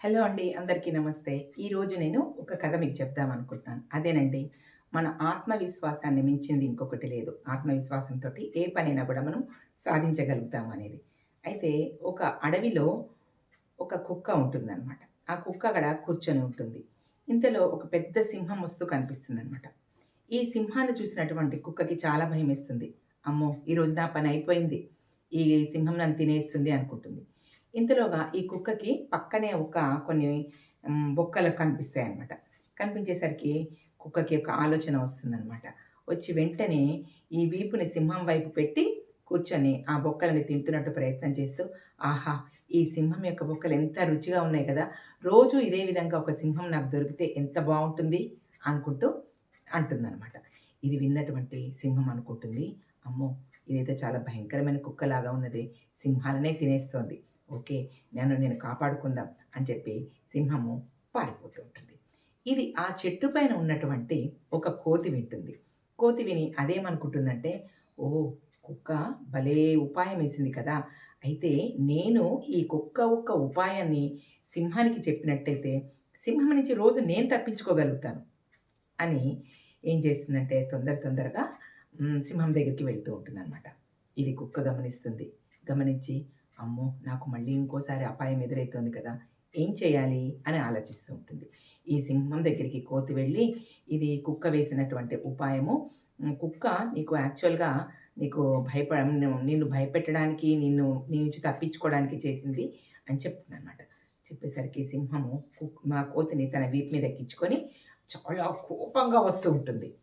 Hello అండి అందరికీ నమస్తే. ఈరోజు నేను ఒక కథ మీకు చెప్దాం అనుకుంటున్నాను. అదేనండి మన ఆత్మవిశ్వాసాన్ని మించింది ఇంకొకటి లేదు. ఆత్మవిశ్వాసంతో ఏ పనైనా కూడా మనం సాధించగలుగుతాం అనేది. అయితే ఒక అడవిలో ఒక కుక్క ఉంటుందన్నమాట. ఆ కుక్క అక్కడ కూర్చొని ఉంటుంది. ఇంతలో ఒక పెద్ద సింహం వస్తూ కనిపిస్తుంది అనమాట ఈ సింహాన్ని చూసినటువంటి కుక్కకి చాలా భయం వేస్తుంది అమ్మో ఈరోజు నా పని అయిపోయింది. ఈ సింహం నన్ను తినేస్తుంది అనుకుంటుంది. ఇంతలోగా ఈ కుక్కకి పక్కనే ఒక కొన్ని బొక్కలు కనిపిస్తాయి అన్నమాట కనిపించేసరికి కుక్కకి ఒక ఆలోచన వస్తుందన్నమాట. వచ్చి వెంటనే ఈ వీపుని సింహం వైపు పెట్టి కూర్చొని ఆ బొక్కలని తింటున్నట్టు ప్రయత్నం చేస్తూ ఆహా ఈ సింహం యొక్క బొక్కలు ఎంత రుచిగా ఉన్నాయి కదా! రోజు ఇదే విధంగా ఒక సింహం నాకు దొరికితే ఎంత బాగుంటుంది? అనుకుంటూ అంటుందన్నమాట. ఇది విన్నటువంటి సింహం అనుకుంటుంది అమ్మో ఇదైతే చాలా భయంకరమైన కుక్కలాగా ఉన్నది సింహాలనే తినేస్తోంది. ఓకే నన్ను నేను కాపాడుకుందాం అని చెప్పి సింహము పారిపోతూ ఉంటుంది. ఇది ఆ చెట్టు పైన ఉన్నటువంటి ఒక కోతి వింటుంది. కోతి విని అదేమనుకుంటుందంటే ఓ కుక్క భలే ఉపాయం వేసింది కదా. అయితే నేను ఈ కుక్క ఒక్క ఉపాయాన్ని సింహానికి చెప్పినట్టయితే సింహం నుంచి రోజు నేను తప్పించుకోగలుగుతాను అని ఏం చేస్తుందంటే తొందర తొందరగా సింహం దగ్గరికి వెళ్తూ ఉంటుందన్నమాట. ఇది కుక్క గమనిస్తుంది. గమనించి అమ్మో నాకు మళ్ళీ ఇంకోసారి అపాయం ఎదురైతోంది కదా ఏం చేయాలి అని ఆలోచిస్తూ ఉంటుంది. ఈ సింహం దగ్గరికి కోతి వెళ్ళి ఇది కుక్క వేసినటువంటి ఉపాయము. కుక్క నీకు యాక్చువల్గా నీకు భయపడ నిన్ను- భయపెట్టడానికి నిన్ను నీ నుంచి తప్పించుకోవడానికి చేసింది అని చెప్తుంది అనమాట చెప్పేసరికి సింహము కుక్ మా కోతిని తన వీపు మీద ఎక్కించుకొని చాలా కోపంగా వస్తూ ఉంటుంది.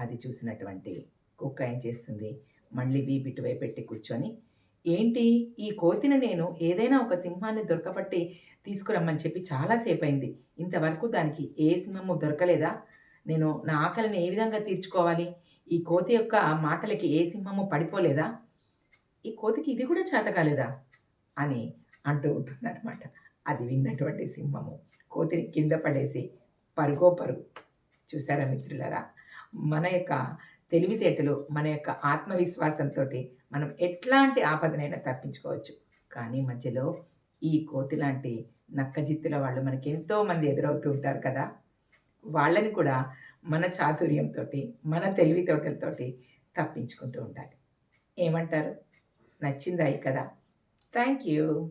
అది చూసినటువంటి కుక్క ఏం చేస్తుంది? మళ్ళీ వీపిటు వైపు పెట్టి కూర్చొని ఏంటి? ఈ కోతిని నేను ఏదైనా ఒక సింహాన్ని దొరకబట్టి తీసుకురమ్మని చెప్పి చాలాసేపు అయింది ఇంతవరకు దానికి ఏ సింహము దొరకలేదా? నేను నా ఆకలిని ఏ విధంగా తీర్చుకోవాలి? ఈ కోతి యొక్క మాటలకి ఏ సింహము పడిపోలేదా? ఈ కోతికి ఇది కూడా చేత కాలేదా? అని అంటూ ఉంటుందన్నమాట. అది విన్నటువంటి సింహము. కోతిని కింద పడేసి పరుగో పరుగు. చూసారా మిత్రులరా? మన యొక్క తెలివితేటలు మన యొక్క ఆత్మవిశ్వాసంతో మనం ఎట్లాంటి ఆపదనైనా తప్పించుకోవచ్చు. కానీ మధ్యలో ఈ కోతి లాంటి నక్కజిత్తుల వాళ్ళు మనకి ఎంతోమంది ఎదురవుతూ ఉంటారు కదా. వాళ్ళని కూడా మన చాతుర్యంతో మన తెలివితేటలతోటి తప్పించుకుంటూ ఉండాలి. ఏమంటారు? నచ్చిందా ఈ కదా థ్యాంక్ యూ.